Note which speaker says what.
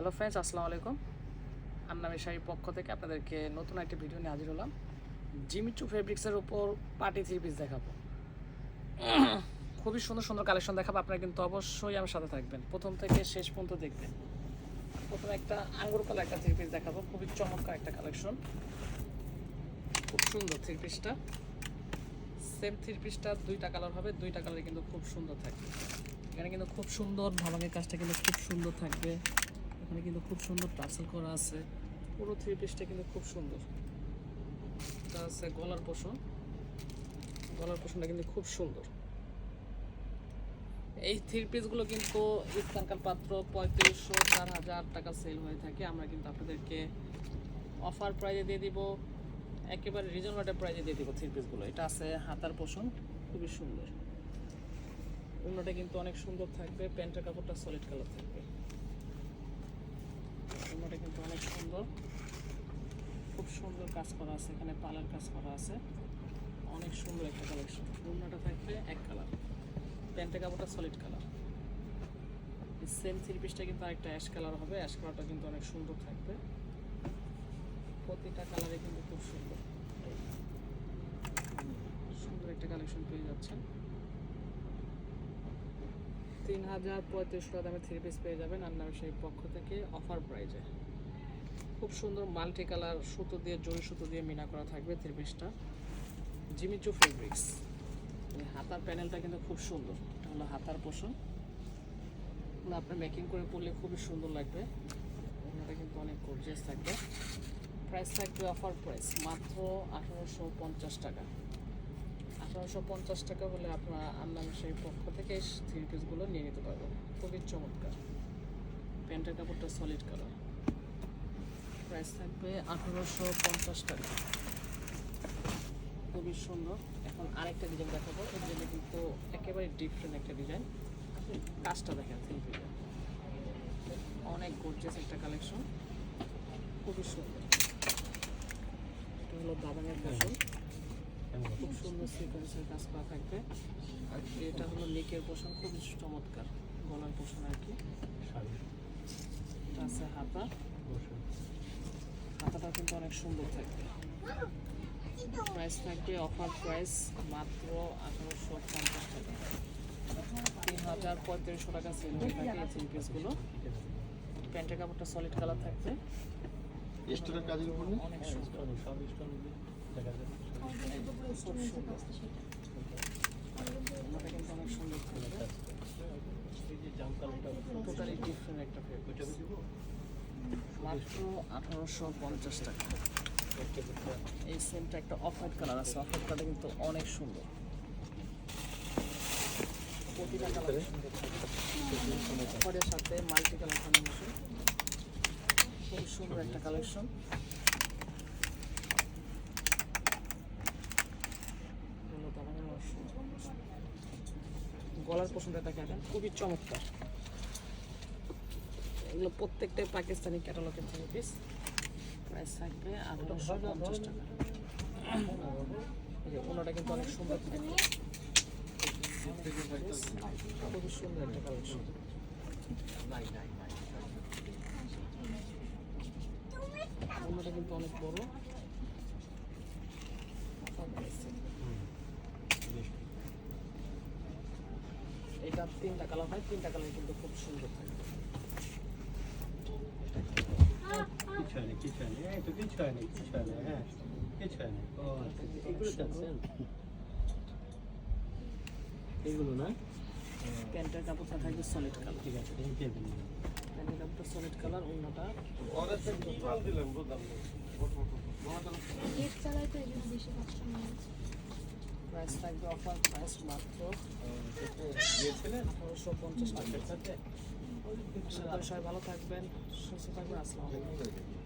Speaker 1: Hello friends আসসালামু আলাইকুম। আন্নামি শাড়ির পক্ষ থেকে আপনাদেরকে নতুন একটা ভিডিও নিয়ে হাজির হলাম। জিমিচু ফেব্রিক্সের উপর পার্টি থ্রি পিস দেখাবো। খুবই সুন্দর সুন্দর কালেকশন দেখাবো, আপনারা কিন্তু অবশ্যই আমার সাথে থাকবেন। প্রথম থেকে শেষ পর্যন্ত দেখবেন। প্রথমে একটা আঙ্গুর কালার একটা থ্রি পিস দেখাবো, খুবই চমৎকার একটা কালেকশন খুব সুন্দর থ্রি পিসটা সেম থ্রি পিসটা দুইটা কালার হবে, দুইটা কালার কিন্তু খুব সুন্দর থাকবে। এখানে কিন্তু খুব সুন্দর ভাবাঙের কাজটা কিন্তু খুব সুন্দর থাকবে। এখানে কিন্তু খুব সুন্দর টার্সেল করা আছে। পুরো থ্রি পিসটা কিন্তু খুব সুন্দর। এটা আছে গলার পোষণ। গলার পোষণটা কিন্তু খুব সুন্দর। এই থ্রি পিসগুলো কিন্তু ইস্তানকাল পাত্র পঁয়ত্রিশশো চার হাজার টাকা সেল হয়ে থাকে। আমরা কিন্তু আপনাদেরকে অফার প্রাইজে দিয়ে দিব। একেবারে রিজনেবল প্রাইজে দিয়ে দিব থ্রি পিসগুলো এটা আছে হাতার পোষণ। খুবই সুন্দর। অন্যটা কিন্তু অনেক সুন্দর থাকবে। প্যান্টের কাপড়টা সলিড কালার থাকবে। অন্যটা কিন্তু অনেক সুন্দর। খুব সুন্দর কাজ করা আছে, এখানে পালার কাজ করা আছে। অনেক সুন্দর একটা কালেকশন অন্যটা থাকবে এক কালার প্যান্টের কাপড়টা সলিড কালার সেম থ্রি পিসটা কিন্তু আরেকটা অ্যাশ কালার হবে। অ্যাশ কালারটা কিন্তু অনেক সুন্দর থাকবে। প্রতিটা কালারে কিন্তু খুব সুন্দর। সুন্দর একটা কালেকশন পেয়ে যাচ্ছেন। তিন হাজার পঁয়ত্রিশশো টাকা দামে থ্রি পিস পেয়ে যাবেন আর নাম সেই পক্ষ থেকে অফার প্রাইজে খুব সুন্দর মাল্টি কালার সুতো দিয়ে, জরি সুতো দিয়ে মিনা করা থাকবে থ্রি পিসটা জিমিচু ফেব্রিক্স হাতার প্যানেলটা কিন্তু খুব সুন্দর। এটা হলো হাতার পোষণ। আপনি মেকিং করে পরলে খুবই সুন্দর লাগবে। ওনাটা কিন্তু অনেক গর্জিয়াস থাকবে। প্রাইস থাকবে অফার প্রাইস মাত্র আঠারোশো পঞ্চাশ টাকা। আঠারোশো পঞ্চাশ টাকা হলে আপনার আন্নাম সেই পক্ষ থেকে থ্রি পিসগুলো নিয়ে নিতে পারবেন খুবই চমৎকার। প্যান্টের কাপড়টা সলিড কালার প্রাইস থাকবে আঠারোশো পঞ্চাশ টাকা। খুবই সুন্দর। এখন আরেকটা ডিজাইন দেখাবো। এই ডিজাইনটা কিন্তু একেবারে ডিফারেন্ট একটা ডিজাইন কাজটা দেখেন থ্রি পিসের অনেক গর্জিয়াস একটা কালেকশন খুবই সুন্দর। এটা হলো দাবানের ফসল খুব সুন্দর সিকোয়েন্সের কাজ করা থাকবে আর এটা হলো নেকের পোষণ খুবই চমৎকার গলার পোষণ আর কি এটা আছে হাতা হাতাটা কিন্তু অনেক সুন্দর থাকবে প্রাইস থাকবে অফার প্রাইস মাত্র আঠারোশো পঞ্চাশ টাকা তিন হাজার পঁয়ত্রিশশো টাকা সেল হয়ে থাকে এই থ্রি পিসগুলো প্যান্টের কাপড়টা সলিড কালার থাকবে
Speaker 2: স্টোরের কাজের উপর
Speaker 1: অনেক সুন্দর খুব সুন্দর ওটা কিন্তু মাত্র আঠারোশো পঞ্চাশ টাকা এই সেমটা একটা অফ হোয়াইট কালার আছে অফ হোয়াইট কিন্তু অনেক সুন্দর সাথে মাল্টি কালার খুব সুন্দর একটা কালেকশন গলার পছন্দটা দেখেন খুবই চমৎকার। এগুলো প্রত্যেকটাই পাকিস্তানি ক্যাটালগের থ্রি পিস প্রাইস থাকবে আঠারোশো পঞ্চাশ টাকা। ওনাটা কিন্তু অনেক সুন্দর। খুবই সুন্দর একটা কালেকশন কিন্তু অনেক বড় এটা তিনটা কালার হয় তিনটা কালার কিন্তু খুব সুন্দর থাকবে
Speaker 3: কিছু হয়নি কিছু হয়নি এই তো কিছু হয়নি কিছু হয়নি হ্যাঁ কিছু হয়নি ও আচ্ছা, এগুলো চাচ্ছেন এগুলো না?
Speaker 1: প্যান্টের কাপড়টা থাকবে সলিড কালার
Speaker 3: ঠিক আছে
Speaker 1: প্যান্টের কাপড়টা সলিড কালার অন্যটা
Speaker 4: এই জন্য বেশি কাস্টমার
Speaker 1: প্রাইস থাকবে অফার প্রাইস মাত্র।
Speaker 3: গিয়েছিলেন?
Speaker 1: পঞ্চাশ টাকা
Speaker 3: সাথে।
Speaker 1: সবাই ভালো থাকবেন সুস্থ থাকবেন আসসালামু আলাইকুম।